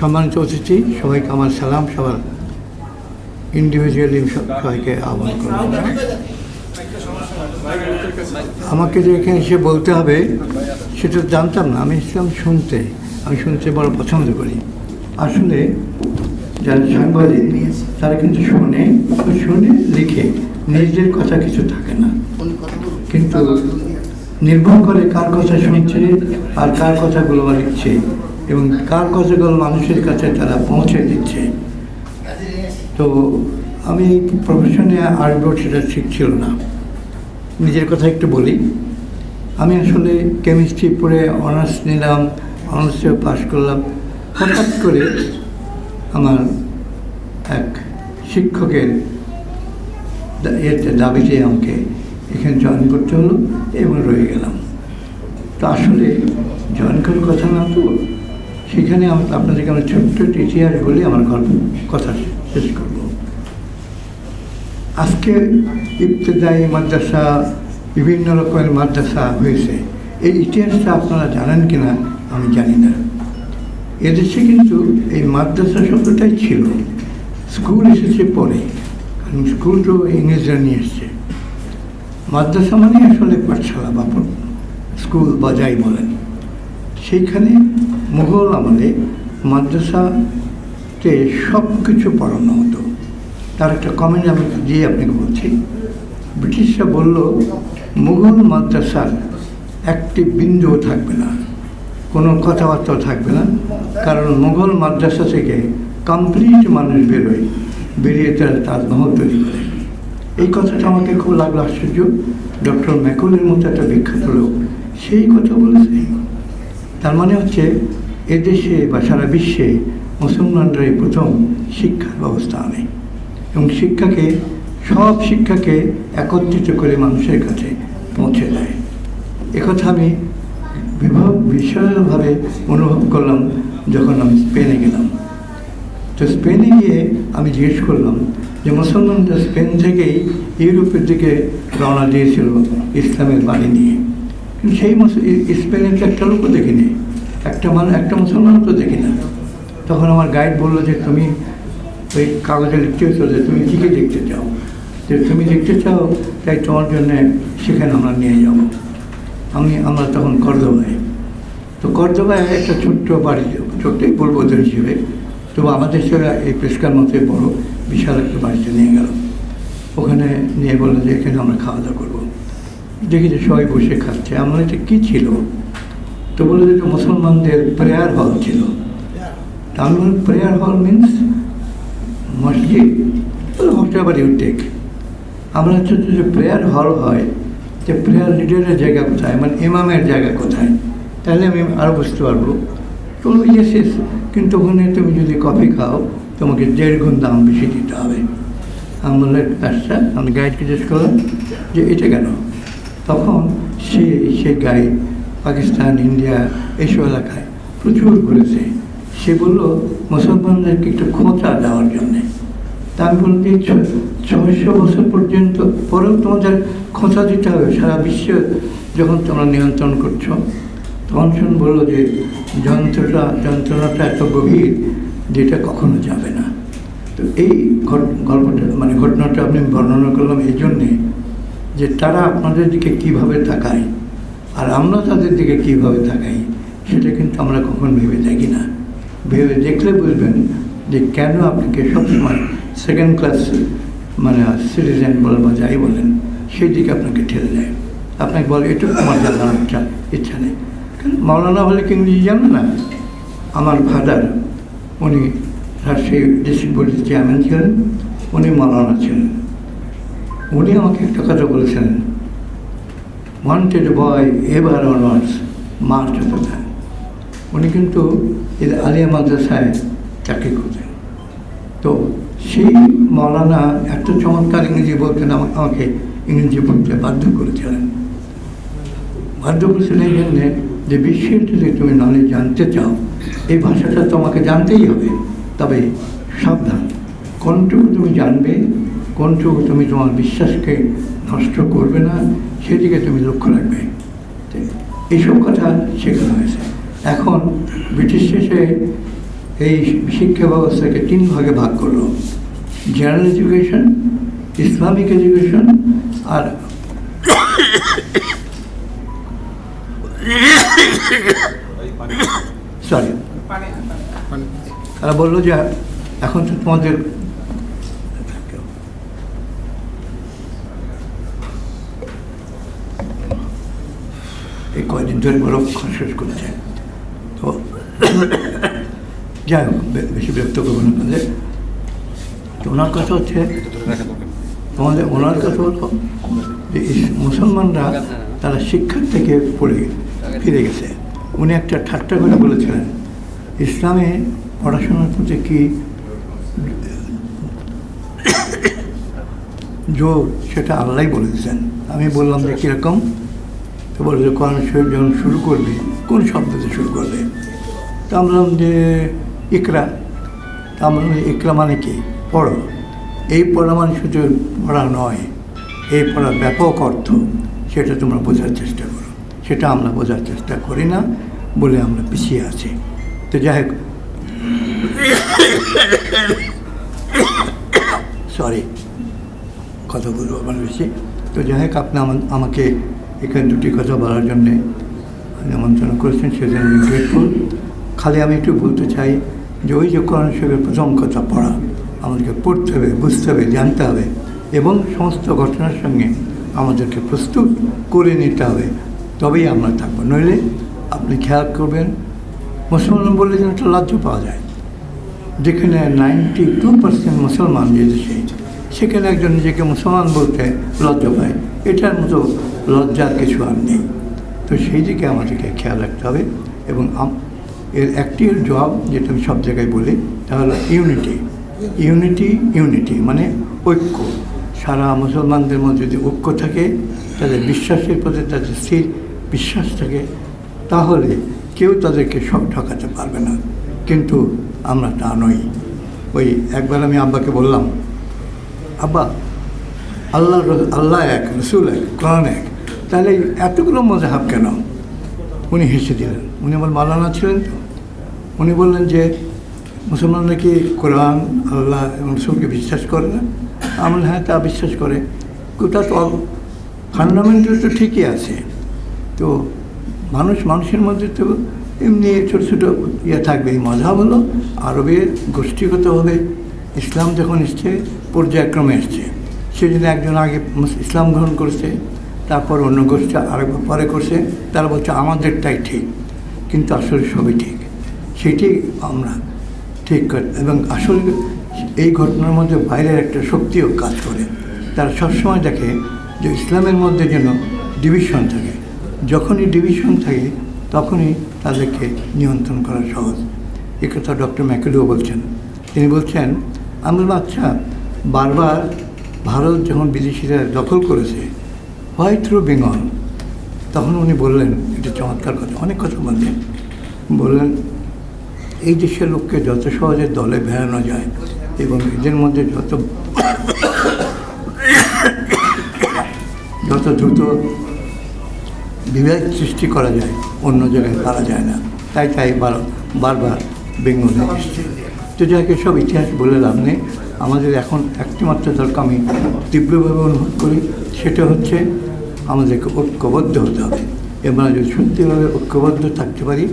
সম্মানিত অতিথি, সবাইকে আমার সালাম, সবার ইন্ডিভিজুয়ালি সবাইকে আহ্বান করলাম। আমাকে যে এখানে এসে বলতে হবে, সেটা জানতাম না, আমি ইসলাম শুনতে। আমি শুনতে বড় পছন্দ করি। আসলে যারা সাংবাদিক, তারা কিন্তু শোনে শুনে লিখে। নিজেদের কথা কিছু থাকে না। কিন্তু নির্ভর করে কার কথা শুনছে আর কার কথাগুলো লিখছে। এবং কার কথাগুলো মানুষের কাছে তারা পৌঁছে দিচ্ছে। তো আমি প্রফেশনে আসব সেটা ঠিক ছিল না। নিজের কথা একটু বলি। আমি আসলে কেমিস্ট্রি পড়ে অনার্স নিলাম অনার্সে পাশ করলাম। হঠাৎ করে আমার এক শিক্ষকের এতে দাবিতে আমাকে এখানে জয়েন করতে হলো এবং রয়ে গেলাম। তো আসলে জয়েন করার কথা না তো সেখানে আপনাদেরকে আমার ছোট্ট একটি ইতিহাস বলে আমার গল্প কথা শেষ করব। আজকে ইবতেদায়ী মাদ্রাসা, বিভিন্ন রকমের মাদ্রাসা হয়েছে। এই ইতিহাসটা আপনারা জানেন কিনা আমি জানি না। এদেশে কিন্তু এই মাদ্রাসা শব্দটাই ছিল। স্কুল এসেছে পরে, কারণ স্কুল তো ইংরেজরা নিয়ে এসছে। মাদ্রাসা মানে আসলে পাঠশালা বা স্কুল বা যাই বলেন। সেইখানে মুঘল আমলে মাদ্রাসাতে সব কিছু পড়ানো হতো। তার একটা কমেন্ট আমি দিয়ে আপনাকে বলছি। ব্রিটিশরা বলল, মুঘল মাদ্রাসার একটি বিন্দুও থাকবে না, কোনো কথাবার্তাও থাকবে না। কারণ মুঘল মাদ্রাসা থেকে কমপ্লিট মানুষ বেরোয়, বেরিয়ে তারা তাজমহল তৈরি করে। এই কথাটা আমাকে খুব লাগল আশ্চর্য। ডক্টর ম্যাকুলের মতো একটা বিখ্যাত লোক, সেই কথা বলেছে। তার মানে হচ্ছে এদেশে বা সারা বিশ্বে মুসলমানরা এই প্রথম শিক্ষার ব্যবস্থা আনে এবং শিক্ষাকে, সব শিক্ষাকে একত্রিত করে মানুষের কাছে পৌঁছে দেয়। একথা আমি বিভব বিশালভাবে অনুভব করলাম যখন আমি স্পেনে গেলাম। তো স্পেনে গিয়ে আমি জিজ্ঞেস করলাম যে মুসলমানরা স্পেন থেকেই ইউরোপের দিকে রওনা দিয়েছিল ইসলামের বাণী নিয়ে। সেই স্পেনের তো একটা লোকও দেখিনি। একটা মানুষ একটা মুসলমানও তো দেখি না। তখন আমার গাইড বলল যে, তুমি ওই কাগজে লিখতে যে, তুমি কীকে দেখতে চাও। যে তুমি দেখতে চাও, তাই তোমার জন্য সেখানে আমরা নিয়ে যাব। আমি, আমরা তখন কর্দবায় তো কর্দবায় একটা ছোট্ট বাড়ি ছোট্টই বলব ওদের হিসেবে। তবু আমাদের সেরা এই পেশকার মতোই বড়, বিশাল একটা বাড়িতে নিয়ে গেল। ওখানে নিয়ে বলল যে, এখানে আমরা খাওয়া দাওয়া করব। দেখি যে সবাই বসে খাচ্ছে। আমরা এটা কী ছিল? তো বলল যে মুসলমানদের প্রেয়ার হল ছিল। আমি বললাম প্রেয়ার হল মিনস মসজিদ? হোয়াট ইউ টেক আমরা হচ্ছে যে প্রেয়ার হল হয়, যে প্রেয়ার লিডারের জায়গা কোথায়? মানে ইমামের জায়গা কোথায়? তাহলে আমি আরও বুঝতে পারব। তো ইয়েস ইয়েস কিন্তু ওখানে তুমি যদি কফি খাও, তোমাকে দেড় গুণ দাম বেশি দিতে হবে। আমি বললাম আচ্ছা। আমি গাইড জিজ্ঞেস করলাম যে, এটা কেন? তখন সে সে গাইড পাকিস্তান, ইন্ডিয়া এইসব এলাকায় প্রচুর ঘুরেছে। সে বলল, মুসলমানদেরকে একটু খোঁচা দেওয়ার জন্যে। তা আমি বললাম ছয়শো বছর পর্যন্ত পরেও তোমাদের খোঁচা দিতে হবে। সারা বিশ্ব যখন তোমরা নিয়ন্ত্রণ করছ। তখন শুন বলল যে, যন্ত্রটা, যন্ত্রণাটা এত গভীর যেটা কখনো যাবে না। তো এই গল্পটা মানে ঘটনাটা আমি বর্ণনা করলাম এই জন্যে। যে তারা আপনাদের দিকে কীভাবে তাকায়, আর আমরা তাদের দিকে কীভাবে তাকাই, সেটা কিন্তু আমরা কখন ভেবে দেখি না। ভেবে দেখলে বুঝবেন যে কেন আপনাকে সবসময় সেকেন্ড ক্লাস মানে সিটিজেন বলেন বা যাই বলেন, সেই দিকে আপনাকে ঠেলে দেয়। আপনাকে বলে এটুকু আমার জানার ইচ্ছা ইচ্ছা নেই। কারণ মাওলানা হলে কি ইংরেজি জানে না? আমার ফাদার, উনি রাজশাহী ডিস্ট্রিক্ট বোর্ডের চেয়ারম্যান ছিলেন, উনি মাওলানা ছিলেন। উনি আমাকে একটা কথা বলেছেন wanted boy ever honours March দেন উনি কিন্তু আলিয়া মাদ্রাসায় চাকরি করতেন। তো সেই মৌলানা এত চমৎকার ইংরেজি বলতেন, আমা- আমাকে ইংরেজি বলতে বাধ্য করেছিলেন। বাধ্য করেছিলেন এই জন্যে যে বিশ্বের যদি তুমি নলেজ জানতে চাও, এই ভাষাটা তোমাকে জানতেই হবে। তবে সাবধান, কোনটুকু তুমি জানবে কোনটুকু তুমি তোমার বিশ্বাসকে নষ্ট করবে না সেদিকে তুমি লক্ষ্য রাখবে। এইসব কথা শেখানো হয়েছে। এখন ব্রিটিশ শেষে এই শিক্ষা ব্যবস্থাকে তিন ভাগে ভাগ করল। জেনারেল এডুকেশন ইসলামিক এডুকেশন আর সরি তারা বলল যে এখন তো তোমাদের এই কয়দিন ধরে বড় করছে তো যাই হোক বেশি ব্যক্ত করব না আপনাদের তো ওনার কথা হচ্ছে তোমাদের ওনার কথা হলো যে মুসলমানরা তারা শিক্ষার থেকে পড়ে ফিরে গেছে উনি একটা ঠাট্টা করে বলেছিলেন ইসলামে পড়াশোনার প্রতি কি জোর সেটা আল্লাহ বলে দিয়েছেন আমি বললাম যে কীরকম তো বলে যে কোরআন শরীফ যখন শুরু করবে, কোন শব্দ দিয়ে শুরু করবে? তো আমরা যে ইকরা। তা আমরা ইকরা মানে কি? পড়ো। এই পড়া মানে শুধু পড়া নয়, এই পড়ার ব্যাপক অর্থ সেটা তোমরা বোঝার চেষ্টা করো। সেটা আমরা বোঝার চেষ্টা করি না বলে আমরা পিছিয়ে আছি। তো যাই হোক। সরি কথা বলব আমার বেশি। তো যাই হোক, আপনি আমা- আমাকে এখানে দুটি কথা বলার জন্যে নিমন্ত্রণ করেছেন, সেজন্য আমি গ্রেটফুল খালি আমি একটু বলতে চাই যে ওই যে কোরআন শরীফের প্রথম কথা পড়া, আমাদেরকে পড়তে হবে, বুঝতে হবে, জানতে হবে এবং সমস্ত ঘটনার সঙ্গে আমাদেরকে প্রস্তুত করে নিতে হবে। তবেই আমরা থাকব। নইলে আপনি খেয়াল করবেন, মুসলমান বললে যেন একটা লজ্জ পাওয়া যায়। যেখানে নাইনটি টু পার্সেন্ট মুসলমান যে দেশে সেখানে একজন নিজেকে মুসলমান বলতে লজ্জা পায়। এটার মতো লজ্জার কিছু আর নেই। তো সেই দিকে আমাদেরকে খেয়াল রাখতে হবে এবং এর একটি জবাব যেটা আমি সব জায়গায় বলি, তা হলো ইউনিটি। ইউনিটি ইউনিটি মানে ঐক্য। সারা মুসলমানদের মধ্যে যদি ঐক্য থাকে, তাদের বিশ্বাসের প্রতি তাদের স্থির বিশ্বাস থাকে, তাহলে কেউ তাদেরকে সব ঠকাতে পারবে না। কিন্তু আমরা তা নই। ওই একবার আমি আব্বাকে বললাম আব্বা, আল্লাহ আল্লাহ এক, রসুল এক, কোরআন এক। তাহলে এতগুলো মজাহাব কেন? উনি হেসে দিলেন। উনি আমার মালানা ছিলেন তো। উনি বললেন যে মুসলমানরা কি কোরআন, আল্লাহ এবং রসুলকে বিশ্বাস করে না? আমরা হ্যাঁ তা বিশ্বাস করে। ওটা তো ফান্ডামেন্টাল তো ঠিকই আছে। তো মানুষ, মানুষের মধ্যে তো এমনি ছোটো ছোটো ইয়ে থাকবে। এই মজা হলো আরবের গোষ্ঠীগতভাবে ইসলাম যখন এসছে, পর্যায়ক্রমে এসছে। সে সেজন্য একজন আগে ইসলাম গ্রহণ করছে, তারপর অন্য গোষ্ঠী আরেকবার পরে করছে, তারা বলছে, আমাদেরটাই ঠিক। কিন্তু আসলে সবই ঠিক। সেটি আমরা ঠিক করে, এবং আসলে এই ঘটনার মধ্যে বাইরের একটা শক্তিও কাজ করে। তারা সবসময় দেখে যে ইসলামের মধ্যে যেন ডিভিশন থাকে। যখনই ডিভিশন থাকে, তখনই তাদেরকে নিয়ন্ত্রণ করা সহজ। এ কথা ডক্টর ম্যাকেডো বলছেন। তিনি বলছেন আমরা আচ্ছা বারবার ভারত যখন বিদেশিরা দখল করেছে হোয়াই থ্রু বেঙ্গল, তখন উনি বললেন, এটা চমৎকার কথা, অনেক কথা বলছেন বললেন, এই দেশের লোককে যত সহজে দলে বেড়ানো যায় এবং এদের মধ্যে যত যত দ্রুত বিভেদ সৃষ্টি করা যায়, অন্য জায়গায় পারা যায় না। তাই তাই বার- বারবার বেঙ্গলে এসছে। তো যাকে সব ইতিহাস বলে লাভ নেই। আমাদের এখন একটিমাত্র দরকার আমি তীব্রভাবে অনুভব করি, সেটা হচ্ছে আমাদেরকে ঐক্যবদ্ধ হতে হবে। এবং যদি সত্যিভাবে ঐক্যবদ্ধ থাকতে পারি,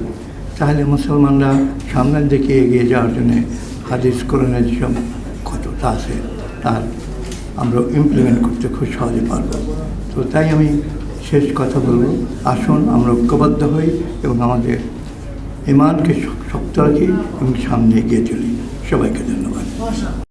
তাহলে মুসলমানরা সামনের দিকে এগিয়ে যাওয়ার জন্যে হাদিস, কোরআনের যেসব কতটা আছে, তার আমরা ইমপ্লিমেন্ট করতে খুব সহজে পারব। তো তাই আমি শেষ কথা বলব। আসুন, আমরা ঐক্যবদ্ধ হই এবং আমাদের ইমানকে শক- শক্ত রাখি এবং সামনে এগিয়ে চলি। সবাইকে ধন্যবাদ।